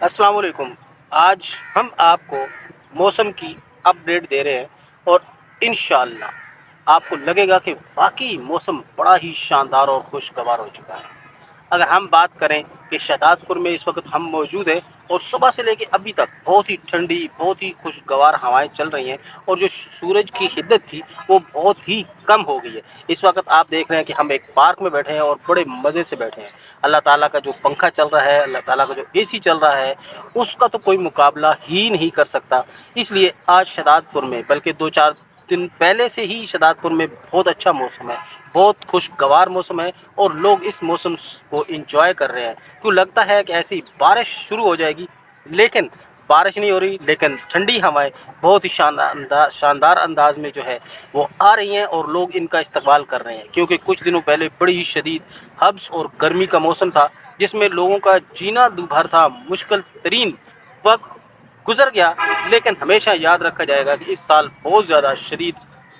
السلام علیکم۔ آج ہم آپ کو موسم کی اپڈیٹ دے رہے ہیں اور انشاءاللہ آپ کو لگے گا کہ واقعی موسم بڑا ہی شاندار اور خوشگوار ہو چکا ہے۔ اگر ہم بات کریں کہ شہداد پور میں اس وقت ہم موجود ہیں اور صبح سے لے کے ابھی تک بہت ہی ٹھنڈی، بہت ہی خوشگوار ہوائیں چل رہی ہیں اور جو سورج کی حدت تھی وہ بہت ہی کم ہو گئی ہے۔ اس وقت آپ دیکھ رہے ہیں کہ ہم ایک پارک میں بیٹھے ہیں اور بڑے مزے سے بیٹھے ہیں۔ اللہ تعالیٰ کا جو پنکھا چل رہا ہے، اللہ تعالیٰ کا جو اے سی چل رہا ہے، اس کا تو کوئی مقابلہ ہی نہیں کر سکتا۔ اس لیے آج شہداد پور میں، بلکہ دو چار دن پہلے سے ہی شہداد پور میں بہت اچھا موسم ہے، بہت خوشگوار موسم ہے اور لوگ اس موسم کو انجوائے کر رہے ہیں۔ کیوں لگتا ہے کہ ایسی بارش شروع ہو جائے گی؟ لیکن بارش نہیں ہو رہی، لیکن ٹھنڈی ہوائیں بہت ہی شاندار شاندار انداز میں جو ہے وہ آ رہی ہیں اور لوگ ان کا استقبال کر رہے ہیں۔ کیونکہ کچھ دنوں پہلے بڑی ہی شدید حبس اور گرمی کا موسم تھا، جس میں لوگوں کا جینا دوبھر تھا، مشکل ترین وقت گزر گیا۔ لیکن ہمیشہ یاد رکھا جائے گا کہ اس سال بہت زیادہ شدید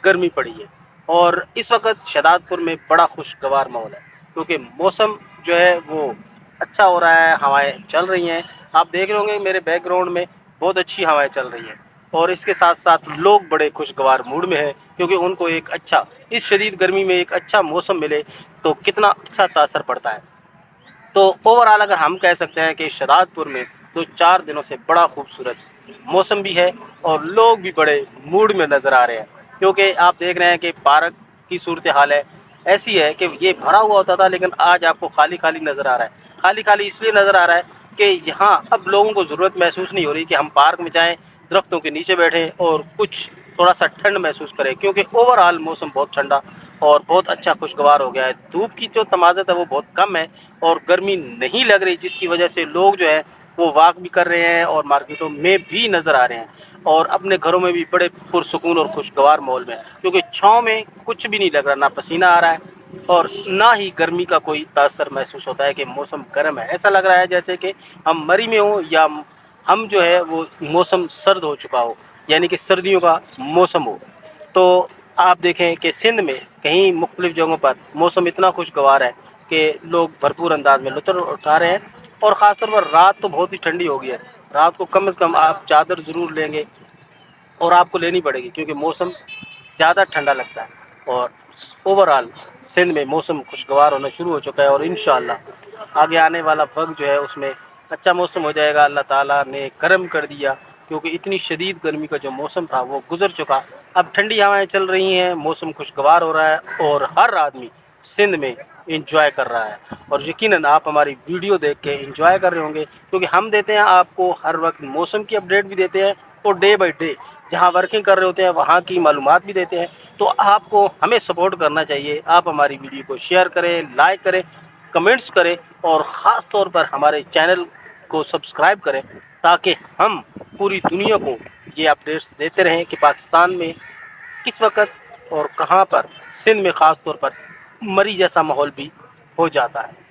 گرمی پڑی ہے اور اس وقت شہداد پور میں بڑا خوشگوار ماحول ہے کیونکہ موسم جو ہے وہ اچھا ہو رہا ہے، ہوائیں چل رہی ہیں۔ آپ دیکھ رہے ہوں گے میرے بیک گراؤنڈ میں بہت اچھی ہوائیں چل رہی ہیں اور اس کے ساتھ ساتھ لوگ بڑے خوشگوار موڈ میں ہیں کیونکہ ان کو ایک اچھا اس شدید گرمی میں ایک اچھا موسم ملے تو کتنا اچھا تاثر پڑتا ہے۔ تو اوور آل اگر ہم کہہ سکتے ہیں کہ شہداد پور میں دو چار دنوں سے بڑا خوبصورت موسم بھی ہے اور لوگ بھی بڑے موڈ میں نظر آ رہے ہیں۔ کیونکہ آپ دیکھ رہے ہیں کہ پارک کی صورت حال ہے۔ ایسی ہے کہ یہ بھرا ہوا ہوتا تھا لیکن آج آپ کو خالی خالی نظر آ رہا ہے۔ خالی خالی اس لیے نظر آ رہا ہے کہ یہاں اب لوگوں کو ضرورت محسوس نہیں ہو رہی کہ ہم پارک میں جائیں، درختوں کے نیچے بیٹھیں اور کچھ تھوڑا سا ٹھنڈ محسوس کریں۔ کیونکہ اوور آل موسم بہت ٹھنڈا اور بہت اچھا خوشگوار ہو گیا ہے۔ دھوپ کی جو تمازت ہے وہ بہت کم ہے اور گرمی نہیں لگ رہی جس کی وجہ سے لوگ جو ہے وہ واک بھی کر رہے ہیں اور مارکیٹوں میں بھی نظر آ رہے ہیں اور اپنے گھروں میں بھی بڑے پرسکون اور خوشگوار ماحول میں کیونکہ چھاؤں میں کچھ بھی نہیں لگ رہا، نہ پسینہ آ رہا ہے اور نہ ہی گرمی کا کوئی تاثر محسوس ہوتا ہے کہ موسم گرم ہے۔ ایسا لگ رہا ہے جیسے کہ ہم مری میں ہوں یا ہم جو ہے وہ موسم سرد ہو چکا ہو یعنی کہ سردیوں کا موسم ہو۔ تو آپ دیکھیں کہ سندھ میں کہیں مختلف جگہوں پر موسم اتنا خوشگوار ہے کہ لوگ بھرپور انداز میں لطف اٹھا رہے ہیں۔ اور خاص طور پر رات تو بہت ہی ٹھنڈی ہو گئی ہے۔ رات کو کم از کم آپ چادر ضرور لیں گے اور آپ کو لینی پڑے گی کیونکہ موسم زیادہ ٹھنڈا لگتا ہے۔ اور اوور آل سندھ میں موسم خوشگوار ہونا شروع ہو چکا ہے اور انشاءاللہ آگے آنے والا وقت جو ہے اس میں اچھا موسم ہو جائے گا۔ اللہ تعالیٰ نے کرم کر دیا کیونکہ اتنی شدید گرمی کا جو موسم تھا وہ گزر چکا۔ اب ٹھنڈی ہوائیں چل رہی ہیں، موسم خوشگوار ہو رہا ہے اور ہر آدمی سندھ میں انجوائے کر رہا ہے۔ اور یقیناً آپ ہماری ویڈیو دیکھ کے انجوائے کر رہے ہوں گے، کیونکہ ہم دیتے ہیں، آپ کو ہر وقت موسم کی اپڈیٹ بھی دیتے ہیں اور ڈے بائی ڈے جہاں ورکنگ کر رہے ہوتے ہیں، وہاں کی معلومات بھی دیتے ہیں۔ تو آپ کو ہمیں سپورٹ کرنا چاہیے۔ آپ ہماری ویڈیو کو شیئر کریں لائک کریں کمنٹس کریں، اور خاص طور پر ہمارے چینل کو سبسکرائب کریں تاکہ ہم پوری دنیا کو یہ اپڈیٹس دیتے رہیں کہ پاکستان میں کس وقت اور کہاں پر، سندھ میں خاص طور پر مری جیسا ماحول بھی ہو جاتا ہے۔